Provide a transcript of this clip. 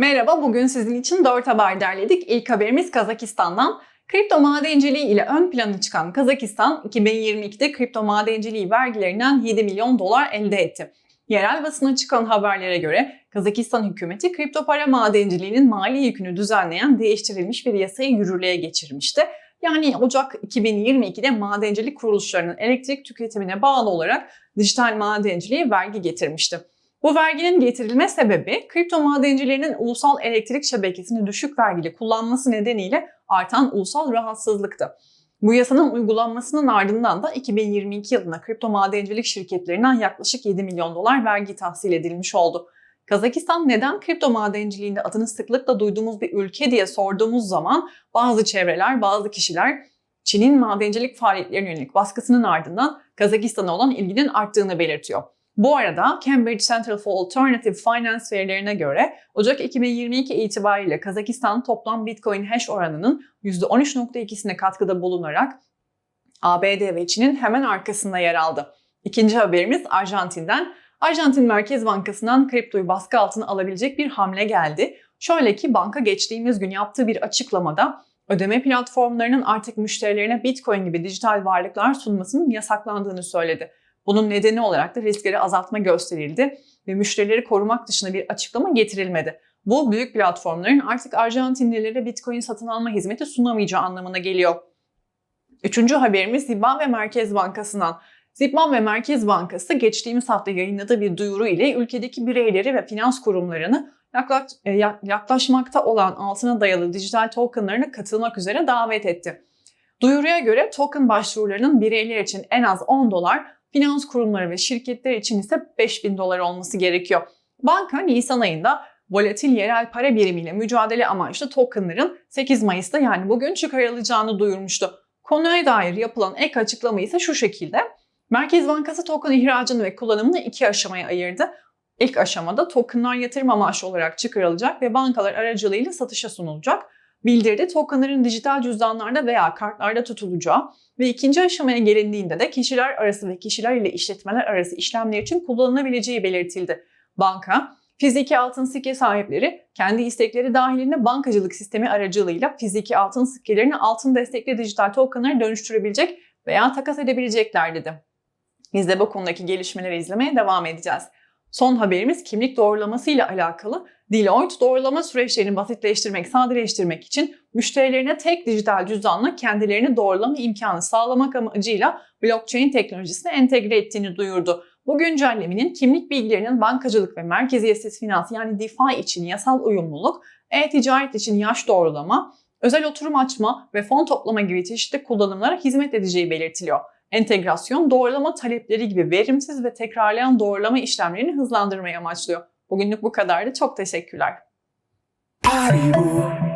Merhaba, bugün sizin için 4 haber derledik. İlk haberimiz Kazakistan'dan. Kripto madenciliği ile ön plana çıkan Kazakistan, 2022'de kripto madenciliği vergilerinden 7 milyon dolar elde etti. Yerel basına çıkan haberlere göre Kazakistan hükümeti kripto para madenciliğinin mali yükünü düzenleyen değiştirilmiş bir yasayı yürürlüğe geçirmişti. Yani Ocak 2022'de madencilik kuruluşlarının elektrik tüketimine bağlı olarak dijital madenciliğe vergi getirmişti. Bu verginin getirilme sebebi kripto madencilerinin ulusal elektrik şebekesini düşük vergili kullanması nedeniyle artan ulusal rahatsızlıktı. Bu yasanın uygulanmasının ardından da 2022 yılında kripto madencilik şirketlerinden yaklaşık 7 milyon dolar vergi tahsil edilmiş oldu. Kazakistan neden kripto madenciliğinde adını sıklıkla duyduğumuz bir ülke diye sorduğumuz zaman bazı çevreler, bazı kişiler Çin'in madencilik faaliyetlerine yönelik baskısının ardından Kazakistan'a olan ilginin arttığını belirtiyor. Bu arada Cambridge Center for Alternative Finance verilerine göre Ocak 2022 itibariyle Kazakistan toplam Bitcoin hash oranının %13.2'sine katkıda bulunarak ABD ve Çin'in hemen arkasında yer aldı. İkinci haberimiz Arjantin'den. Arjantin Merkez Bankası'ndan kriptoyu baskı altına alabilecek bir hamle geldi. Şöyle ki banka geçtiğimiz gün yaptığı bir açıklamada ödeme platformlarının artık müşterilerine Bitcoin gibi dijital varlıklar sunmasının yasaklandığını söyledi. Bunun nedeni olarak da riskleri azaltma gösterildi ve müşterileri korumak dışında bir açıklama getirilmedi. Bu büyük platformların artık Arjantinlilere Bitcoin satın alma hizmeti sunamayacağı anlamına geliyor. Üçüncü haberimiz Zimbabwe Merkez Bankası'ndan. Zimbabwe Merkez Bankası geçtiğimiz hafta yayınladığı bir duyuru ile ülkedeki bireyleri ve finans kurumlarını e, yaklaşmakta olan altına dayalı dijital tokenlarına katılmak üzere davet etti. Duyuruya göre token başvurularının bireyler için en az 10 dolar, finans kurumları ve şirketler için ise 5000 dolar olması gerekiyor. Banka Nisan ayında volatil yerel para birimiyle mücadele amaçlı tokenların 8 Mayıs'ta yani bugün çıkarılacağını duyurmuştu. Konuya dair yapılan ek açıklama ise şu şekilde. Merkez Bankası token ihracını ve kullanımını iki aşamaya ayırdı. İlk aşamada tokenlar yatırım amaçlı olarak çıkarılacak ve bankalar aracılığıyla satışa sunulacak. Bildirdi tokenların dijital cüzdanlarda veya kartlarda tutulacağı ve ikinci aşamaya gelindiğinde de kişiler arası ve kişiler ile işletmeler arası işlemler için kullanılabileceği belirtildi. Banka, fiziki altın sikke sahipleri kendi istekleri dahilinde bankacılık sistemi aracılığıyla fiziki altın sikkelerini altın destekli dijital tokenlara dönüştürebilecek veya takas edebilecekler dedi. Biz de bu konudaki gelişmeleri izlemeye devam edeceğiz. Son haberimiz kimlik doğrulaması ile alakalı. Deloitte doğrulama süreçlerini basitleştirmek, sadeleştirmek için müşterilerine tek dijital cüzdanla kendilerini doğrulama imkanı sağlamak amacıyla blockchain teknolojisini entegre ettiğini duyurdu. Bu güncellemenin kimlik bilgilerinin bankacılık ve merkeziyetsiz finans yani DeFi için yasal uyumluluk, e-ticaret için yaş doğrulama, özel oturum açma ve fon toplama gibi çeşitli kullanımlara hizmet edeceği belirtiliyor. Entegrasyon doğrulama talepleri gibi verimsiz ve tekrarlayan doğrulama işlemlerini hızlandırmayı amaçlıyor. Bugünlük bu kadardı. Çok teşekkürler. Haribo